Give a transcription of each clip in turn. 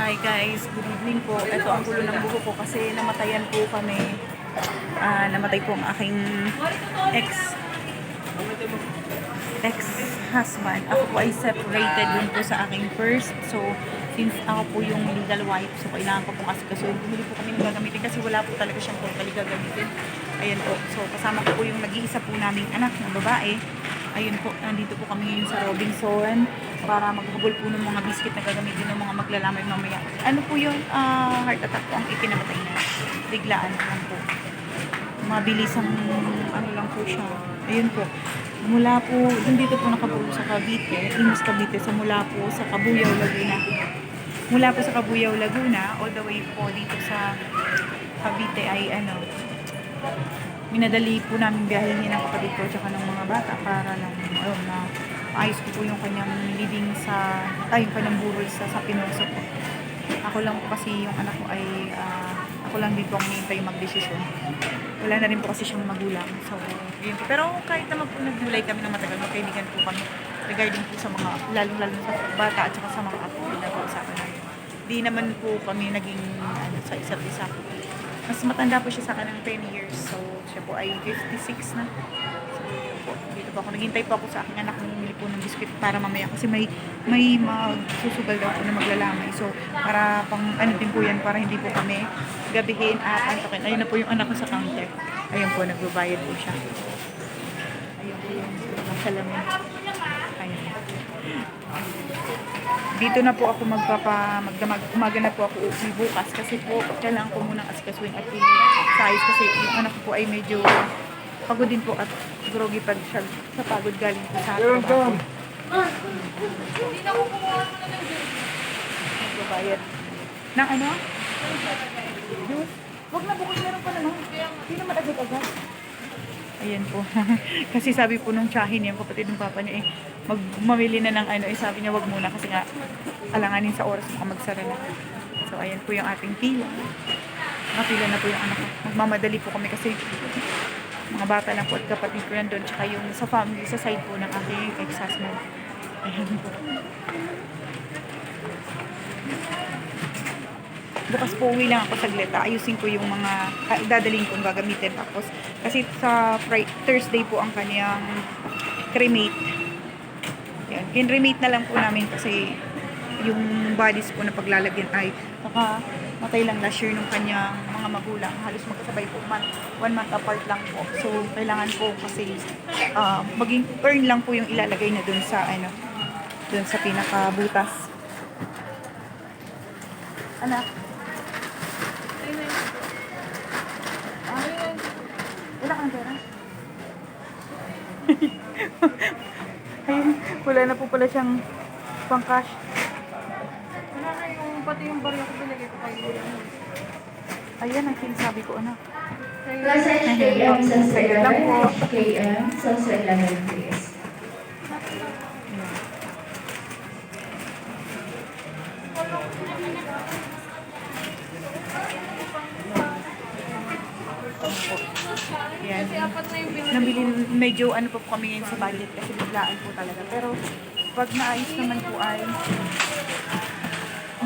Hi guys, good evening po. Ito ang gulo ng buho ko kasi namatayan po kami. Ah, namatay po ang aking ex ex-husband. Ako po ay separated dun po sa aking first. So, since ako po yung legal wife, so kailangan ko po kasi kasi bumili po kami ng gagamitin kasi wala po talaga siyang totally gagamitin. Ayan po. So, kasama ko po yung nag-iisa po naming anak na babae. Ayun po, nandito po kami ngayon sa Robinson para maghabol po ng mga biscuit na gagamitin ng mga maglalamay mamaya. Ano po yung ah, heart attack po ang ikinamatay na? Biglaan lang po. Mabilis ang ano lang po siya. Ayun po. Mula po, dun dito po nakapulo sa Cavite, Imus Cavite, sa mula po sa Cabuyao, Laguna. Mula po sa Cabuyao, Laguna, all the way po dito sa Cavite ay ano, minadali po namin biyahin ng kapatid ko tsaka ng mga bata para lang ayun, na ayos ko po yung kanyang living sa, ay yung kanyang burol sa, sa Pinoso po. Ako lang po kasi yung anak ko ay, ah, ako lang din po ang hinihintay magdesisyon. Wala na rin po kasi siyang magulang. So, yun po. Pero kahit naman po nagdulay kami ng matagal, magkaibigan po kami regarding po sa mga, lalong-lalo sa bata at saka sa mga apo na po sa akin. Di naman po kami naging ano, sa isa't isa. Mas matanda po siya sa akin ng 10 years. So, siya po ay 56 na. Dito po ako. Naghintay po ako sa aking anak ng bumili po ng biscuit para mamaya. Kasi may may magsusugal daw po na maglalamay. So, para pang ano din po yan, para hindi po kami gabihin at antokin. Ayun na po yung anak ko sa counter. Ayun po, nagbabayad po siya. Ayun po yung salamin. Ayun. Dito na po ako magpapa magdamag umaga na po ako uuwi bukas kasi po kailangan ko munang asikasuhin at size kasi yung anak ko po ay medyo pagod din po at groggy pag siya sa pagod galing po sa trabaho. Magbabayad. Ng ano? Juice? Huwag na bukod meron pa naman. Hindi naman agad-agad. Ayan po. kasi sabi po nung tsahin niya, kapatid ng papa niya, eh, mag mamili na ng ano, eh, sabi niya wag muna kasi nga alanganin sa oras baka magsara na. So, ayan po yung ating pila. Nakapila na po yung anak ko. Magmamadali po kami kasi mga bata lang po at kapatid ko nandun. Tsaka yung sa family, sa side po ng aking ex-husband. Bukas po uwi lang ako saglit. Ayusin ko yung mga ah, dadaling kong gagamitin. Tapos, kasi sa Fri- Thursday po ang kanyang cremate. Yan. Kinremate na lang po namin kasi yung bodies po na paglalagyan ay saka matay lang last year nung kanyang mga magulang. Halos magkasabay po man, one month apart lang po. So, kailangan po kasi ah, maging urn lang po yung ilalagay na dun sa ano, dun sa pinakabutas. Anak, Wala kang pera? Ayun, wala na po pala siyang pang cash. Pati yung baryo ko binigay ko kayo. Ayan ang sinasabi ko, anak. Plus HKM sa Kaya lang po. HKM sa 11 please. Ayan. Ayan. Kasi apat na yung binigay Nabili, medyo ano po po kami ngayon sa budget kasi biglaan po talaga. Pero pag naayos naman po ay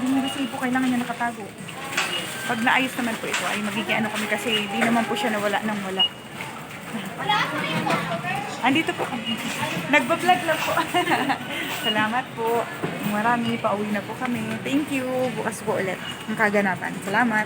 hindi mo kasi po kailangan niya nakatago. Pag naayos naman po ito ay magiging ano kami kasi di naman po siya nawala nang wala. Andito po kami. Nagbablog lang po. Salamat po. Marami, pauwi na po kami. Thank you. Bukas po ulit ang kaganapan. Salamat.